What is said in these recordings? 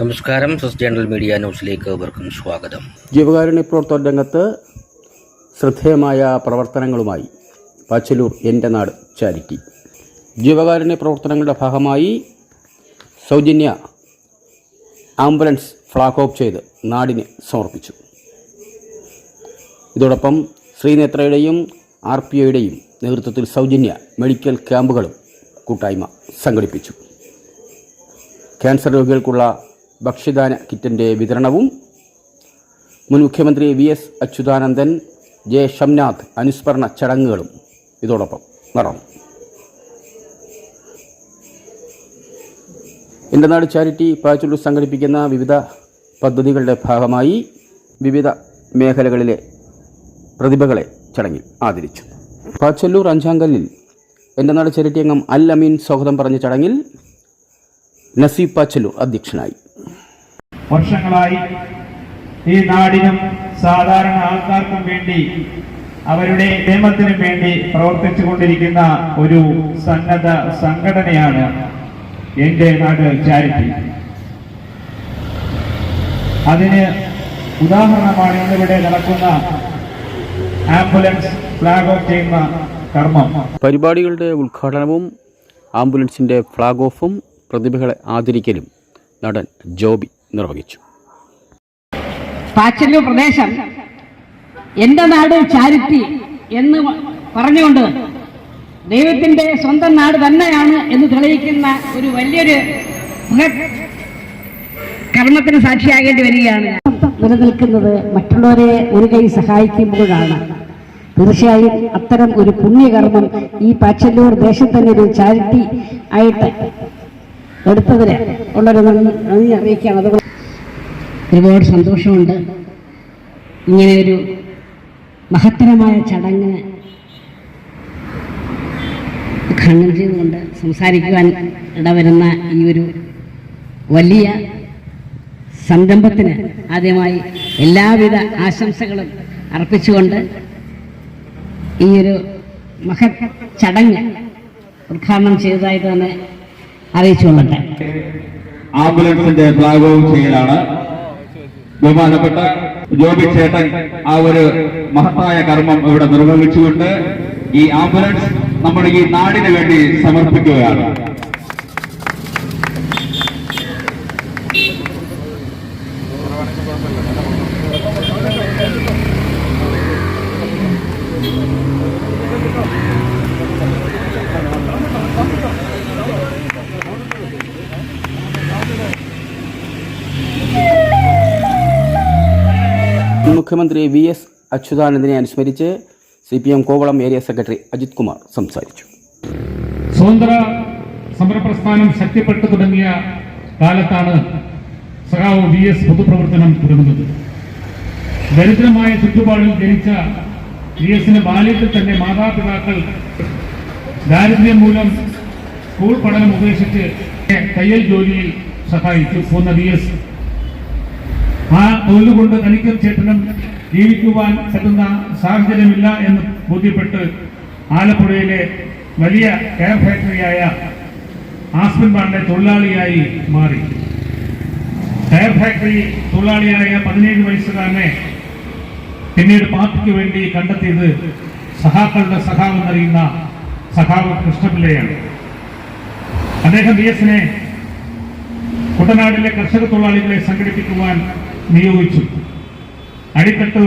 നമസ്കാരം. സസ് journal media ന്യൂസിലേക്ക് ഏവർക്കും സ്വാഗതം. ജീവകാരുണ്യ പ്രവർത്തന രംഗത്ത് ശ്രദ്ധേയമായ പ്രവർത്തനങ്ങളുമായി പാച്ചലൂർ എന്റെ നാട് ചാരിറ്റി. ജീവകാരുണ്യ പ്രവർത്തനങ്ങളുടെ ഭാഗമായി സൗജന്യ ആംബുലൻസ് ഫ്ലാഗ് ഓഫ് ചെയ്ത് നാടിന് സമർപ്പിച്ചു. ഇതോടൊപ്പം ശ്രീനേത്രയുടെയും ആർ പി ഒയുടെയും നേതൃത്വത്തിൽ സൗജന്യ മെഡിക്കൽ ക്യാമ്പുകളും കൂട്ടായ്മ സംഘടിപ്പിച്ചു. ക്യാൻസർ രോഗികൾക്കുള്ള ഭക്ഷ്യദാന കിറ്റിന്റെ വിതരണവും മുൻ മുഖ്യമന്ത്രി V S Achuthanandan J Shamnath അനുസ്മരണ ചടങ്ങുകളും ഇതോടൊപ്പം നടന്നു. എന്റെ നാട് ചാരിറ്റി പാച്ചുള്ളൂർ സംഘടിപ്പിക്കുന്ന വിവിധ പദ്ധതികളുടെ ഭാഗമായി വിവിധ മേഖലകളിലെ പ്രതിഭകളെ ചടങ്ങിൽ ആദരിച്ചു. പാച്ചല്ലൂർ അഞ്ചാങ്കല്ലിൽ എന്റെ നാട് ചാരിറ്റി അംഗം അൽ അമീൻ സ്വാഗതം പറഞ്ഞ ചടങ്ങിൽ നസീബ് പാച്ചലു അധ്യക്ഷനായി. വർഷങ്ങളായി ഈ നാടിനും സാധാരണ ആൾക്കാർക്കും വേണ്ടി അവരുടെ ക്ഷേമത്തിനും വേണ്ടി പ്രവർത്തിച്ചു കൊണ്ടിരിക്കുന്ന ഒരു സന്നദ്ധ സംഘടനയാണ് എന്റെ നാട് ചാരിറ്റി. അതിന് ഉദാഹരണമാണ് ഇന്നിവിടെ നടക്കുന്ന ആംബുലൻസ് ഫ്ലാഗ് ഓഫ് ചെയ്യുന്ന കർമ്മം. പരിപാടികളുടെ ഉദ്ഘാടനവും ആംബുലൻസിന്റെ ഫ്ലാഗ് ഓഫും പ്രതിഭകളെ ആദരിക്കലും നടൻ ജോബി നിർവഹിച്ചു. പാച്ചല്ലൂർ പ്രദേശം എന്റെ നാട് ചാരിറ്റി എന്ന് പറഞ്ഞുകൊണ്ട് ദൈവത്തിന്റെ സ്വന്തം നാട് തന്നെയാണ് എന്ന് തെളിയിക്കുന്ന ഒരു വലിയൊരു കർമ്മത്തിന് സാക്ഷിയാകേണ്ടി വരികയാണ്. നിലനിൽക്കുന്നത് മറ്റുള്ളവരെ ഒരു കൈ സഹായിക്കുമ്പോഴാണ്. തീർച്ചയായും അത്തരം ഒരു പുണ്യകർമ്മം ഈ പാച്ചല്ലൂർ ദേശത്തന്നെ ഒരു ചാരിറ്റി ആയിട്ട് എടുത്തതിന് ഉള്ളൊരു നന്ദി അറിയിക്കാം അതുകൊണ്ട് ഒരുപാട് സന്തോഷമുണ്ട്. ഇങ്ങനെ ഒരു മഹത്തരമായ ചടങ്ങ് ഉദ്ഘാടനം ചെയ്തുകൊണ്ട് സംസാരിക്കുവാൻ ഇടവരുന്ന ഈ ഒരു വലിയ സംരംഭത്തിന് ആദ്യമായി എല്ലാവിധ ആശംസകളും അർപ്പിച്ചുകൊണ്ട് ഈ ഒരു മഹ ചടങ്ങ് ഉദ്ഘാടനം ചെയ്തതായിട്ട് തന്നെ അറിയിച്ചുകൊള്ളട്ടെ. ആംബുലൻസിന്റെ ഭാഗവും ചെയ്യലാണ്. ബഹുമാനപ്പെട്ട ജോബി ചേട്ടൻ ആ ഒരു മഹത്തായ കർമ്മം ഇവിടെ നിർവഹിച്ചുകൊണ്ട് ഈ ആംബുലൻസ് നമ്മുടെ ഈ നാടിന് വേണ്ടി സമർപ്പിക്കുകയാണ്. മുൻ മുഖ്യമന്ത്രി വി എസ് അച്യുതാനന്ദനെ അനുസ്മരിച്ച് C P M Kovalam area secretary Ajith Kumar സംസാരിച്ചു. സ്വതന്ത്ര സമരപ്രസ്ഥാനം ശക്തിപ്പെട്ടു തുടങ്ങിയ കാലത്താണ് സഖാവ് വി എസ് പൊതുപ്രവർത്തനം തുടങ്ങുന്നത്. ദരിദ്രമായ ചുറ്റുപാടിൽ ജനിച്ച വി എസിന് ബാല്യത്തിൽ തന്നെ മാതാപിതാക്കൾ ദാരിദ്ര്യം മൂലം സ്കൂൾ പഠനം ഉപേക്ഷിച്ച് തയ്യൽ ജോലിയിൽ സഹായിച്ചു. പോന്ന വി എസ് ആ തൊഴിലുകൊണ്ട് തനിക്കും ചേട്ടനും ജീവിക്കുവാൻ പറ്റുന്ന സാഹചര്യമില്ല എന്ന് ബോധ്യപ്പെട്ട് ആലപ്പുഴയിലെ വലിയ കെയർ ഫാക്ടറിയായ ആസ്പൻ ബാറിന്റെ തൊഴിലാളിയായി മാറി. കെയർ ഫാക്ടറി തൊഴിലാളിയായ പതിനേഴ് വയസ്സുകാരനെ പിന്നീട് പാർട്ടിക്ക് വേണ്ടി കണ്ടെത്തിയത് സഹാക്കളുടെ സഹാവ് എന്നറിയുന്ന സഖാവ് കൃഷ്ണപിള്ളയാണ്. അദ്ദേഹം ബി എസിനെ കുട്ടനാടിലെ കർഷക തൊഴിലാളികളെ സംഘടിപ്പിക്കുവാൻ നിയോഗിച്ചു. അടിത്തട്ട്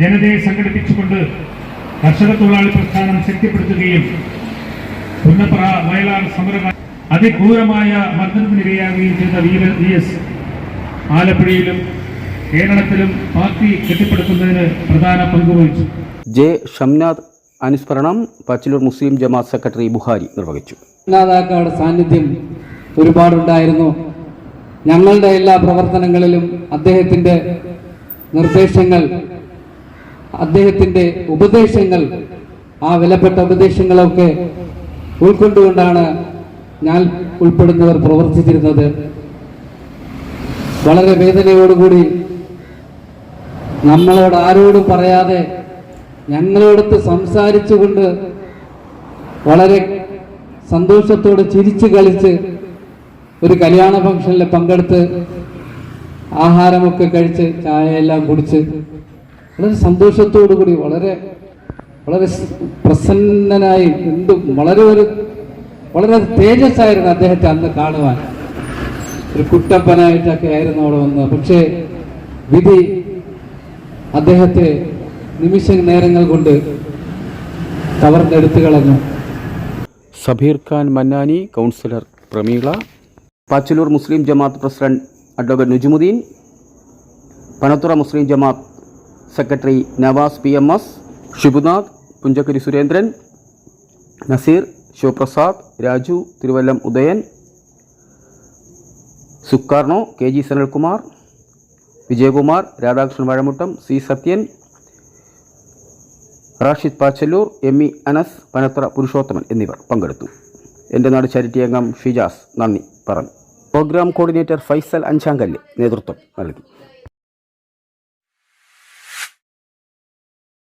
ജനതയെ സംഘടിപ്പിച്ചുകൊണ്ട് കർഷക തൊഴിലാളി പ്രസ്ഥാനം ശക്തിപ്പെടുത്തുകയും പുന്നപ്ര വയലാർ സമരം അതിക്രൂരമായ മർദ്ദനത്തിനിരയാകുകയും ചെയ്ത വി വി എസ് ആലപ്പുഴയിലും കേരളത്തിലും പാർട്ടി കെട്ടിപ്പടുക്കുന്നതിന് പ്രധാന പങ്കുവഹിച്ചു ജെ ഷംനാഥ് അനുസ്മരണം പച്ചിലൂർ മുസ്ലിം ജമാഅത്ത് സെക്രട്ടറി ബുഹാരി നിർവഹിച്ചു. നേതാക്കളുടെ സാന്നിധ്യം ഒരുപാടുണ്ടായിരുന്നു. ഞങ്ങളുടെ എല്ലാ പ്രവർത്തനങ്ങളിലും അദ്ദേഹത്തിന്റെ നിർദ്ദേശങ്ങൾ അദ്ദേഹത്തിന്റെ ഉപദേശങ്ങൾ ആ വിലപ്പെട്ട ഉപദേശങ്ങളൊക്കെ ഉൾക്കൊണ്ടുകൊണ്ടാണ് ഞാൻ ഉൾപ്പെടുന്നവർ പ്രവർത്തിച്ചിരുന്നത്. വളരെ വേദനയോടുകൂടി നമ്മളോട് ആരോടും പറയാതെ ഞങ്ങളോടത്ത് സംസാരിച്ചുകൊണ്ട് വളരെ സന്തോഷത്തോടെ ചിരിച്ചു കളിച്ച് ഒരു കല്യാണ ഫംഗ്ഷനിൽ പങ്കെടുത്ത് ആഹാരമൊക്കെ കഴിച്ച് ചായയെല്ലാം കുടിച്ച് വളരെ സന്തോഷത്തോടു കൂടി വളരെ വളരെ പ്രസന്നനായി എന്തും വളരെ ഒരു വളരെ തേജസ്സായിരുന്നു അദ്ദേഹത്തെ അന്ന് കാണുവാൻ. ഒരു കുട്ടപ്പനായിട്ടൊക്കെ ആയിരുന്നു അവിടെ വന്നത്. പക്ഷേ വിധി അദ്ദേഹത്തെ നിമിഷ നേരങ്ങൾ കൊണ്ട് കവർന്നെടുത്തു കളഞ്ഞു. Sabeer Khan Mannani councillor Prameela Pachalloor Muslim Jamaat president advocate Nujumudheen Panathura Muslim Jamaat secretary Navas P M S Shibunath Punchakkari Surendran Naseer Sivaprasad Raju Thiruvallam Udayan Sukarno K G Sanalkumar Vijayakumar Radhakrishnan Vazhamuttam C Sathyan Rashid Pachalloor M E Anas Panathra Purushothaman എന്നിവർ പങ്കെടുത്തു. എന്റെ നാട് charity അംഗം ഷിജാസ് നന്ദി പറഞ്ഞു. Programme coordinator Faisal അഞ്ചാങ്കല്ല് നേതൃത്വം നൽകി.